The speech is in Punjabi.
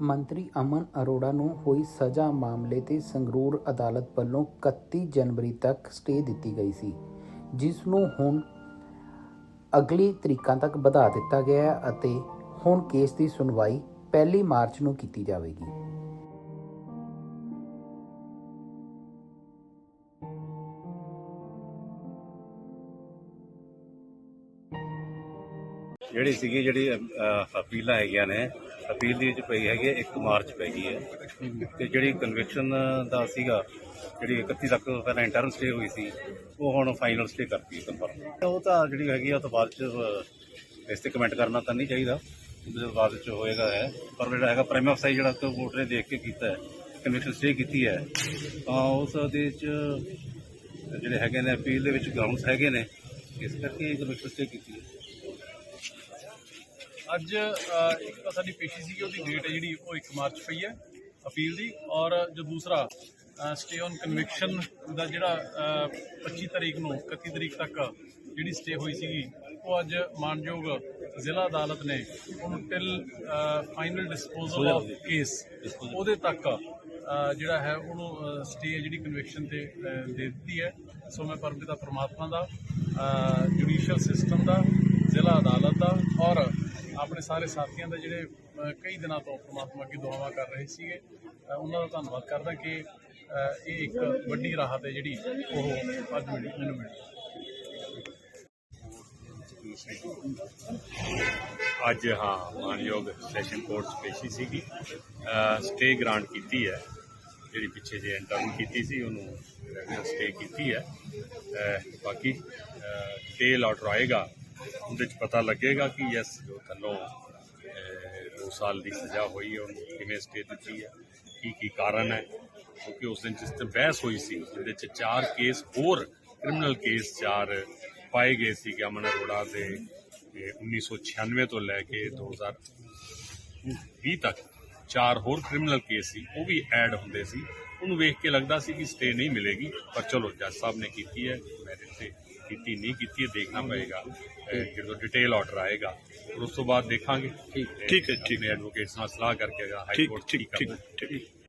ਮੰਤਰੀ ਅਮਨ ਅਰੋੜਾ ਨੂੰ ਹੋਈ ਸਜ਼ਾ ਮਾਮਲੇ ਤੇ ਸੰਗਰੂਰ ਅਦਾਲਤ ਵੱਲੋਂ 31 ਜਨਵਰੀ ਤੱਕ ਸਟੇ ਦਿੱਤੀ ਗਈ ਸੀ, ਜਿਸ ਨੂੰ ਹੁਣ ਅਗਲੀ ਤਰੀਕਾਂ ਤੱਕ ਵਧਾ ਦਿੱਤਾ ਗਿਆ ਹੈ ਅਤੇ ਹੁਣ ਕੇਸ ਦੀ ਸੁਣਵਾਈ 1 ਮਾਰਚ ਨੂੰ ਕੀਤੀ ਜਾਵੇਗੀ। ਜਿਹੜੀ ਸੀਗੀ ਜਿਹੜੀ ਅਹ, ਅਪੀਲਾਂ ਹੈਗੀਆਂ ਨੇ ਅਪੀਲ ਦੀ ਵਿੱਚ ਪਈ ਹੈਗੀ ਹੈ 1 ਮਾਰਚ ਪੈ ਗਈ ਹੈ। ਤੇ ਜਿਹੜੀ ਕਨਵੈਕਸ਼ਨ ਦਾ ਸੀਗਾ ਜਿਹੜੀ 31 ਤੱਕ ਪਹਿਲਾਂ ਇੰਟਰਨ ਸਟੇ ਹੋਈ ਸੀ ਉਹ ਹੁਣ ਫਾਈਨਲ ਸਟੇ ਕਰਤੀ ਕੰਫਰਮ ਉਹ ਤਾਂ ਜਿਹੜੀ ਹੈਗੀ ਆ ਉਹ ਤੋਂ ਬਾਅਦ ਚ ਅਹ, ਇਸ ਤੇ ਕਮੈਂਟ ਕਰਨਾ ਤਾਂ ਨਹੀਂ ਚਾਹੀਦਾ ਜਦੋਂ ਬਾਅਦ ਚ ਹੋਏਗਾ ਹੈ। ਪਰ ਜਿਹੜਾ ਹੈਗਾ ਪ੍ਰਾਈਮ ਅਫਸਾਈ ਜਿਹੜਾ ਤੋਂ ਕੋਰਟ ਨੇ ਦੇਖ ਕੇ ਕੀਤਾ ਹੈ ਕਨਵਿਕਸ਼ਨ ਸਟੇ ਕੀਤੀ ਹੈ ਤਾਂ ਉਸ ਦੇ ਚ ਜਿਹੜੇ ਹੈਗੇ ਨੇ ਅਪੀਲ ਦੇ ਵਿੱਚ ਗਰਾਊਂਡਸ ਹੈਗੇ ਨੇ ਇਸ ਕਰਕੇ ਕਨਵੈਕਸ਼ਨ ਸਟੇ ਕੀਤੀ ਹੈ। ਅੱਜ ਇੱਕ ਤਾਂ ਸਾਡੀ ਪੇਸ਼ੀ ਸੀਗੀ ਉਹਦੀ ਡੇਟ ਹੈ ਜਿਹੜੀ ਉਹ 1 ਮਾਰਚ ਪਈ ਹੈ ਅਪੀਲ ਦੀ। ਔਰ ਜੋ ਦੂਸਰਾ ਸਟੇ ਔਨ ਕਨਵਿਕਸ਼ਨ ਦਾ ਜਿਹੜਾ ਅ, 25 ਤਰੀਕ ਨੂੰ 31 ਤਰੀਕ ਤੱਕ ਜਿਹੜੀ ਸਟੇ ਹੋਈ ਸੀਗੀ ਉਹ ਅੱਜ ਮਾਨਯੋਗ ਜ਼ਿਲ੍ਹਾ ਅਦਾਲਤ ਨੇ ਉਹਨੂੰ till final disposal of case ਉਹਦੇ ਤੱਕ ਜਿਹੜਾ ਹੈ ਉਹਨੂੰ ਸਟੇ ਜਿਹੜੀ ਕਨਵਿਕਸ਼ਨ ਤੇ ਦੇ ਦਿੱਤੀ ਹੈ। ਸੋ ਮੈਂ ਪਰਮਪਿਤਾ ਪ੍ਰਮਾਤਮਾ ਦਾ ਜੁਡੀਸ਼ੀਅਲ ਸਿਸਟਮ ਦਾ ਜ਼ਿਲ੍ਹਾ ਅਦਾਲਤ ਦਾ ਔਰ ਆਪਣੇ ਸਾਰੇ ਸਾਥੀਆਂ ਦਾ ਜਿਹੜੇ ਕਈ ਦਿਨਾਂ ਤੋਂ ਪ੍ਰਮਾਤਮਾ ਅੱਗੇ ਦੁਆਵਾਂ ਕਰ ਰਹੇ ਸੀਗੇ ਉਹਨਾਂ ਦਾ ਧੰਨਵਾਦ ਕਰਦਾ ਕਿ ਇਹ ਇੱਕ ਵੱਡੀ ਰਾਹਤ ਹੈ ਜਿਹੜੀ ਉਹ ਅੱਜ ਮਿਲੀ, ਮੈਨੂੰ ਮਿਲੀ। ਅੱਜ, ਹਾਂ ਮਾਨਯੋਗ ਸੈਸ਼ਨ ਕੋਰਟ 'ਚ ਪੇਸ਼ੀ ਸੀਗੀ। ਸਟੇ ਗ੍ਰਾਂਟ ਕੀਤੀ ਹੈ। ਜਿਹੜੀ ਪਿੱਛੇ ਜੇ ਇੰਟਰਵਿਊ ਕੀਤੀ ਸੀ, ਉਹਨੂੰ ਸਟੇ ਕੀਤੀ ਹੈ। ਬਾਕੀ ਡਿਟੇਲ ਆਰਡਰ ਆਏਗਾ। ਉਹਦੇ 'ਚ ਪਤਾ ਲੱਗੇਗਾ ਕਿ ਯੈਸ ਜੋ ਥੱਲੋਂ 2 ਸਾਲ ਦੀ ਸਜ਼ਾ ਹੋਈ ਹੈ, ਉਹਨੂੰ ਕਿਵੇਂ ਸਟੇ ਦਿੱਤੀ ਹੈ, ਕੀ ਕੀ ਕਾਰਨ ਹੈ, ਕਿਉਂਕਿ ਉਸ ਦਿਨ ਜਿਸ ਤੇ ਬਹਿਸ ਹੋਈ ਸੀ ਜਿਹਦੇ 'ਚ ਚਾਰ ਕੇਸ ਹੋਰ ਕ੍ਰਿਮੀਨਲ ਕੇਸ ਚਾਰ ਪਾਏ ਗਏ ਸੀ ਕਿ ਅਮਨ ਅਰੋੜਾ ਦੇ ਇਹ 1996 ਤੋਂ ਲੈ ਕੇ 2020 ਤੱਕ ਚਾਰ ਹੋਰ ਕ੍ਰਿਮੀਨਲ ਕੇਸ ਸੀ, ਉਹ ਵੀ ਐਡ ਹੁੰਦੇ ਸੀ। ਉਹਨੂੰ ਵੇਖ ਕੇ ਲੱਗਦਾ ਸੀ ਕਿ ਸਟੇ ਨਹੀਂ ਮਿਲੇਗੀ, ਪਰ ਚਲੋ, ਜੱਜ ਸਾਹਿਬ ਨੇ ਕੀਤੀ ਹੈ ਮੈਰਿਟ ਤੇ ਕੀਤੀ ਨਹੀਂ ਕੀਤੀ ਹੈ ਦੇਖਣਾ ਪਏਗਾ ਜਦੋਂ ਡਿਟੇਲ ਆਰਡਰ ਆਏਗਾ। ਫਿਰ ਉਸ ਤੋਂ ਬਾਅਦ ਦੇਖਾਂਗੇ। ਠੀਕ। ਹੈ ਠੀਕ। ਹੈ ਐਡਵੋਕੇਟਸ ਨਾਲ ਸਲਾਹ ਕਰਕੇ ਹਾਈ ਕੋਰਟ ਠੀਕ ਠੀਕ।